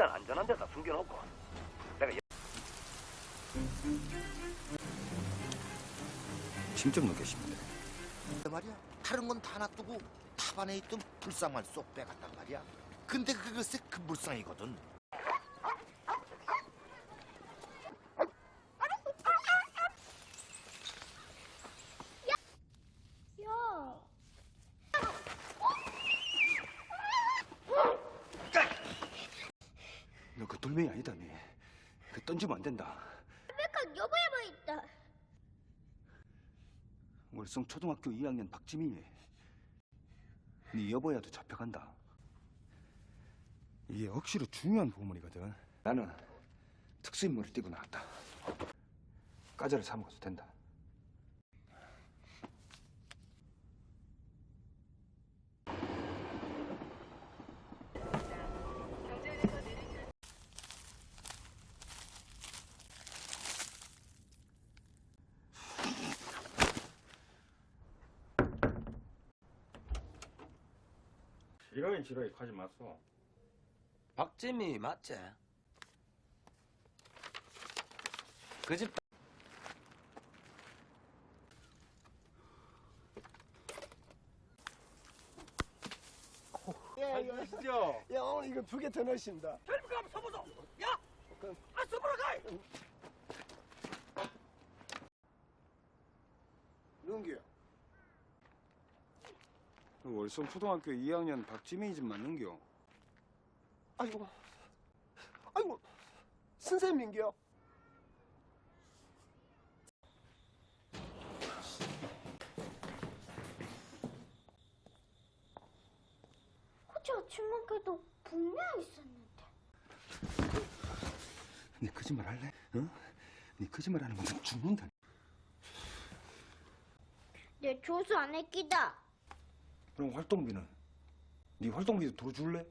일단 안전한 데다 숨겨놓고 내가 심점 놓겠습니다. 그 말이야. 다른 건 다 놔두고 탑 안에 있던 불상만 쏙 빼갔단 말이야. 근데 그것이 그 불상이거든 야, 너 그 돌멩이 아니다며. 그 던지면 안 된다. 백학 여보야만 있다. 월성 초등학교 2학년 박지민이. 네 여보야도 잡혀간다. 이게 억시로 중요한 보물이거든. 나는 특수인물을 띄고 나왔다. 까자를 사 먹어도 된다. 지렁이 지렁이 가지 마소. 박재미 맞지? 그 집 예, 이거 아시죠? 야 오늘 이거 두 개 더 넣으신다. 윤기야. 월성 초등학교 2학년 박지민이 집 맞는겨? 아이고, 아이고, 선생님인겨. 어제 아침만께도 분명 있었는데. 네 거짓말 할래? 어? 네 거짓말 하는 거는 죽는다. 내 조수 안 했기다. 그럼 활동비는? 네 활동비도 들어줄래?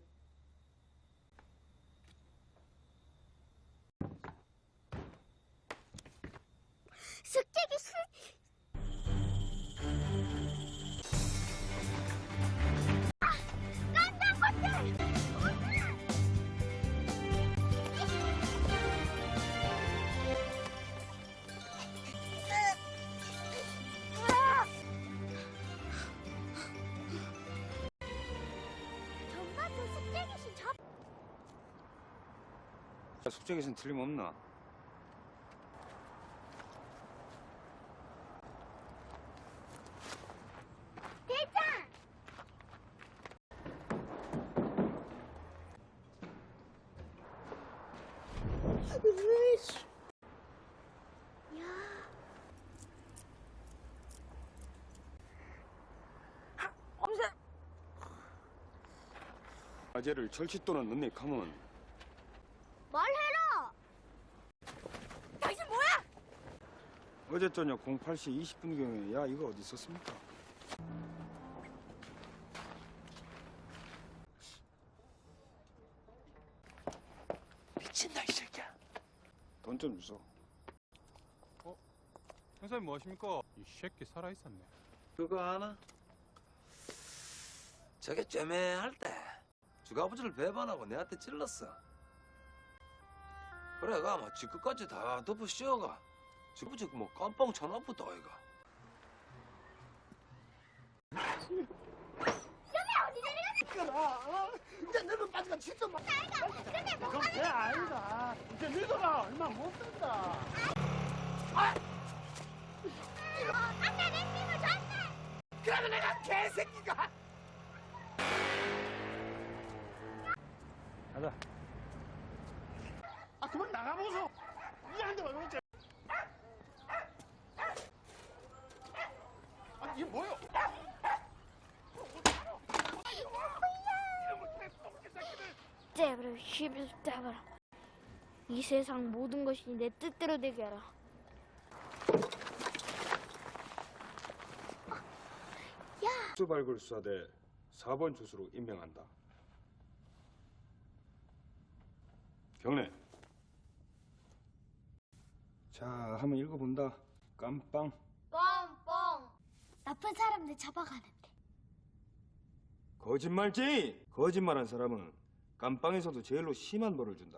숙제 계신 틀림없나? 대장. 야. 과제를 절치 또는 능력하면 말해라. 당신 뭐야? 어제 저녁 08시 20분경에 야 이거 어디 있었습니까? 미친다 이 새끼야 돈 좀 주소. 형사님 뭐 하십니까? 이 새끼 살아 있었네. 그거 아나? 저게 쨈매할 때 주가부지를 배반하고 내한테 찔렀어. 그래가 막 지끝까지 다 덮어 씌워가. 지부지 뭐 깜빵 쳐놔부터 아이가. 끄라. 이제 너는 빠지가 진짜 막. 그럼 쟤 아니다. 이제 너희들아 얼마 못 된다. 아까 내 팀을 줬네. 그러면 내가 개새끼가. 가자. 아 그만 나가보소. 이한테 왜 그러지? 아 이게 뭐요? 떼버려 씹을 떼버려 이 세상 모든 것이 내 뜻대로 되게 하라 수 발굴 수사대 4번 주수로 임명한다. 경례. 자, 한번 읽어본다. 깜빵. 뻥뻥 나쁜 사람들 잡아가는데 거짓말쟁이! 거짓말한 사람은 깜빵에서도 제일로 심한 벌을 준다.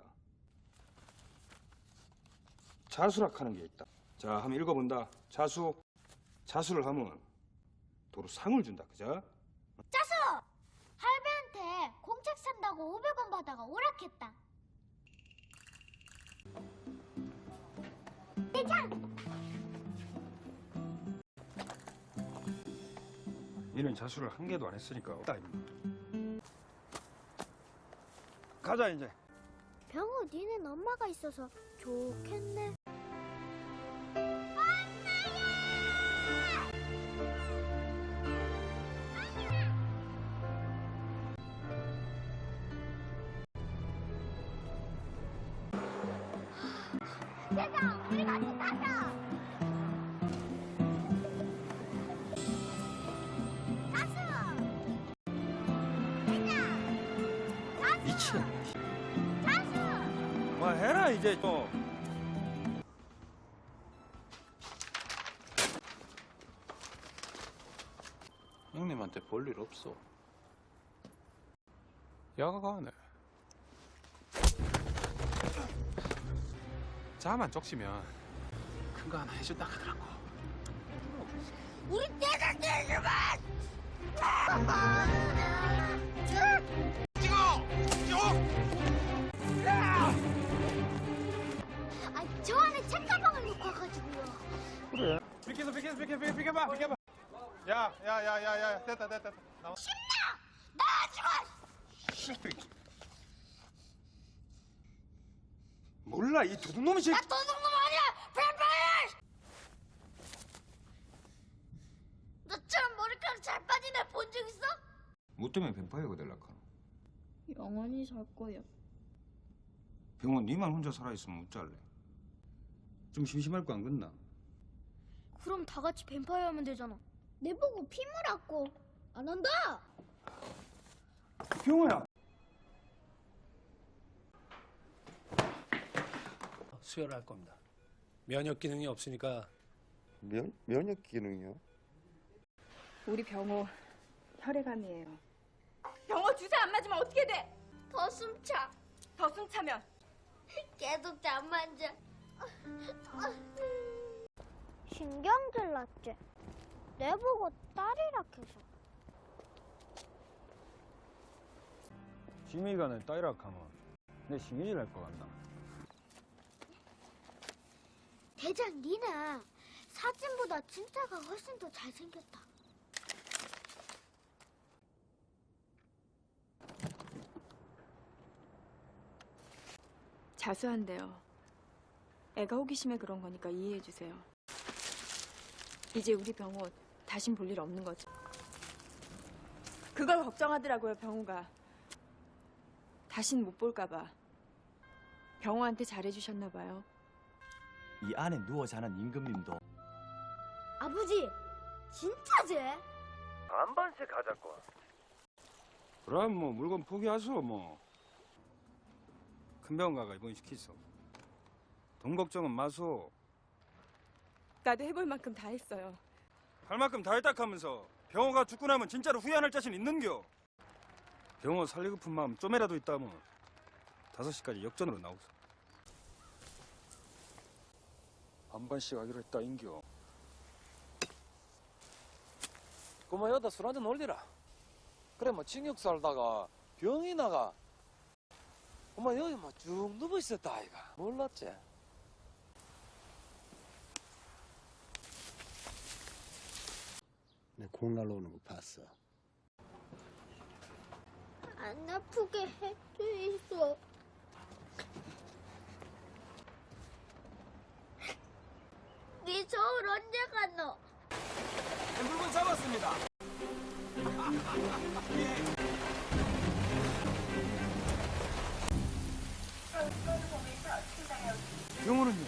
자수락하는 게 있다. 자, 한번 읽어본다. 자수. 자수를 하면 도로 상을 준다. 그자? 짜수! 할배한테 공책 산다고 500원 받아가 오락했다. 얘는 자수를 한 개도 안 했으니까 없다. 임마. 가자 이제. 병호 니는 엄마가 있어서 좋겠네. 대장, 우리 같이 가자. 자수. 뭐 해라 이제 또. 형님한테 볼 일 없어. 야가가네. 자만 적시면 큰 거 하나 해준다 하더라고. 우리 대장 야 야 야 야 야 됐다 됐다 됐다. 나와. 몰라 이 도둑놈이 새. 나 도둑놈 아니야! 뱀파이어! 너처럼 머리카락 잘 빠진 애 본 적 있어? 뭐 때문에 뱀파이어가 될락하노? 영원히 살 거야. 병원 니만 혼자 살아있으면 어쩔래? 좀 심심할 거 안 끝나? 그럼 다 같이 뱀파이어 하면 되잖아. 내 보고 피 물었고 안 한다. 병호야. 수혈을 할 겁니다. 면역 기능이 없으니까 면, 면역 기능이요? 우리 병호 혈액암이에요. 병원 주사 안 맞으면 어떻게 돼? 더 숨차. 더 숨차면 계속 잠만 자. 신경질 났지. 내 보고 딸이라 해서. 지미가 내 딸이라 하면 내 신경질 날것 같나? 대장 니는 사진보다 진짜가 훨씬 더 잘생겼다. 자수한대요. 애가 호기심에 그런 거니까 이해해 주세요. 이제 우리 병호 다신 볼 일 없는 거죠. 그걸 걱정하더라고요, 병호가. 다신 못 볼까 봐. 병호한테 잘해주셨나 봐요. 이 안에 누워 자는 임금님도 아버지, 진짜지? 한 번씩 하자고. 그럼 뭐 물건 포기하소 뭐. 큰 병원 가가 입원시키소. 돈 걱정은 마소. 나도 해볼 만큼 다 했어요. 할 만큼 다 했다 하면서 병호가 죽고 나면 진짜로 후회할 자신 있는겨? 병호 살리고픈 마음 좀이라도 있다면 다섯 시까지 역전으로 나오소. 반반씩 하기로 했다 인겨. 그만 여다 술 한잔 올리라. 그래 뭐 징역 살다가 병이 나가. 그만 여기 뭐쭉 누워 있었다 아이가. 몰랐지? 내 공 날라오는 거 봤어. 안 아프게 해주이소. 네 서울 언제 갔노? 물건 잡았습니다. 병호는요?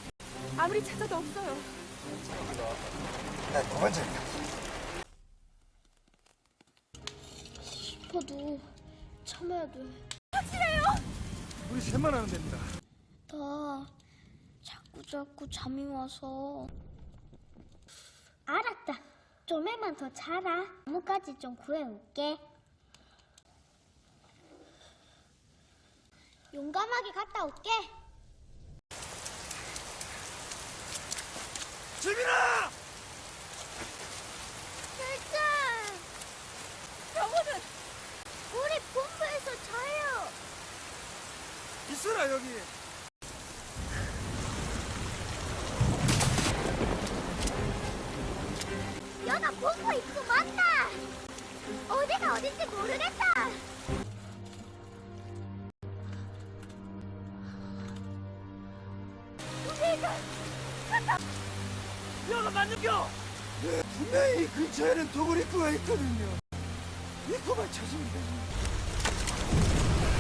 아무리 찾아도 없어요. 두 번째 싶어도 참아야 돼. 우리 셋만 하면 됩니다. 나 자꾸 자꾸 잠이 와서. 알았다. 좀에만 더 자라. 나무까지 좀 구해올게. 용감하게 갔다 올게. 지민아! 절장! 병원은? 우리 본부에서 자요. 있어라 여기. 여나 본부 입구 맞다. 어디가 어딘지 모르겠다. 우리가 여가 맞는겨! 분명히 이 근처에는 도굴 입구가 있거든요. 입구만 찾으면 되지.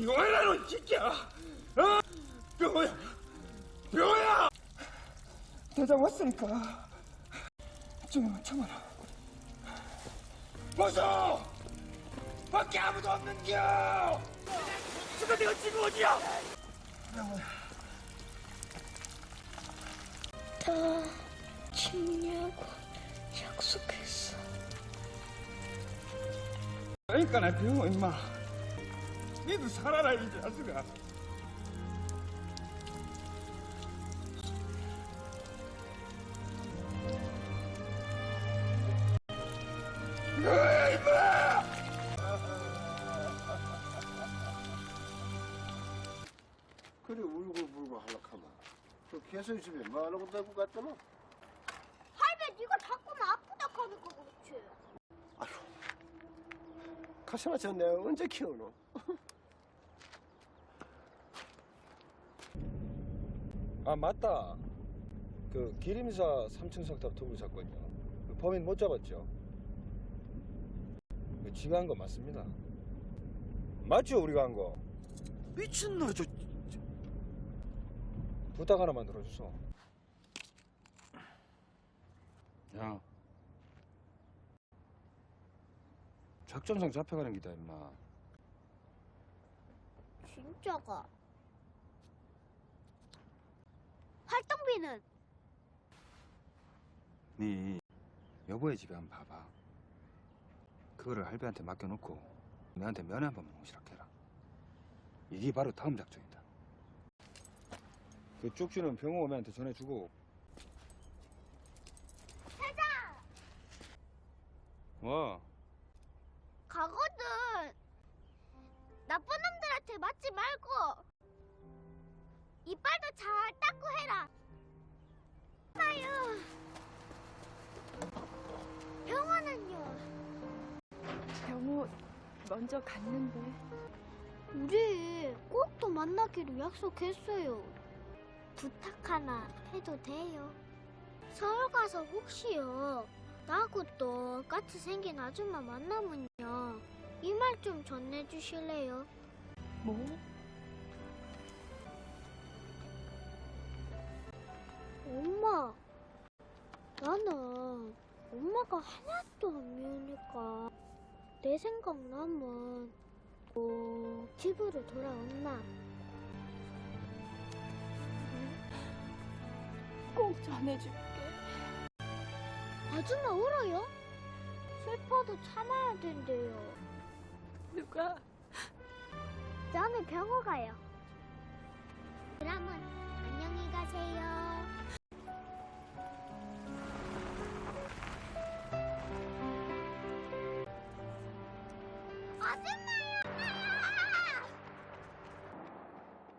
이거야로 진짜! 어? 병호야! 병호야! 대장 왔으니까 좀만 참아라. 벗어! 밖에 아무도 없는겨! 지금 내가 지금 어디야? 다 죽냐고 약속했어. 그러니까 나 병호 임마. 니도 살아라 이 자식아. 그래 울고 불고 하락하면 그 개선 집에 뭐하는 거 데리고 갔더노? 할배 네가 자꾸만 아프다 하니까 그렇지. 가시나 저 내가 언제 키우노? 아 맞다. 그 기림사 3층 석탑 도굴 사건이요. 그 범인 못 잡았죠? 그 지가 한 거 맞습니다. 맞죠 우리가 한 거? 미친놈 저, 저 부탁 하나만 들어주소. 야. 작전상 잡혀가는 기다 임마. 진짜가. 활동비는 네 여보의 집에 한번 봐봐. 그거를 할배한테 맡겨놓고 내한테 면회 한 번만 오시라 해라. 이게 바로 다음 작전이다. 그 쪽지는 병호 어머니한테 전해주고. 대장. 뭐? 가거든. 나쁜 놈들한테 맞지 말고 이빨도 잘 닦고 해라. 아유. 병원은요. 병호 먼저 갔는데 우리 꼭 또 만나기로 약속했어요. 부탁 하나 해도 돼요? 서울 가서 혹시요 나하고 똑같이 생긴 아줌마 만나면요 이 말 좀 전해주실래요? 뭐? 나는 엄마가 하나도 안 미우니까 내 생각 나면 꼭 집으로 돌아온나 꼭 전해줄게. 아줌마 울어요? 슬퍼도 참아야 된대요 누가? 저는 병원 가요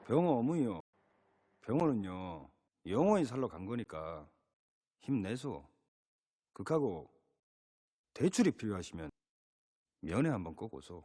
병호 어머니요. 병호는요 영원히 살러 간 거니까 힘내소. 극하고 대출이 필요하시면 면회 한번 꼭 오소.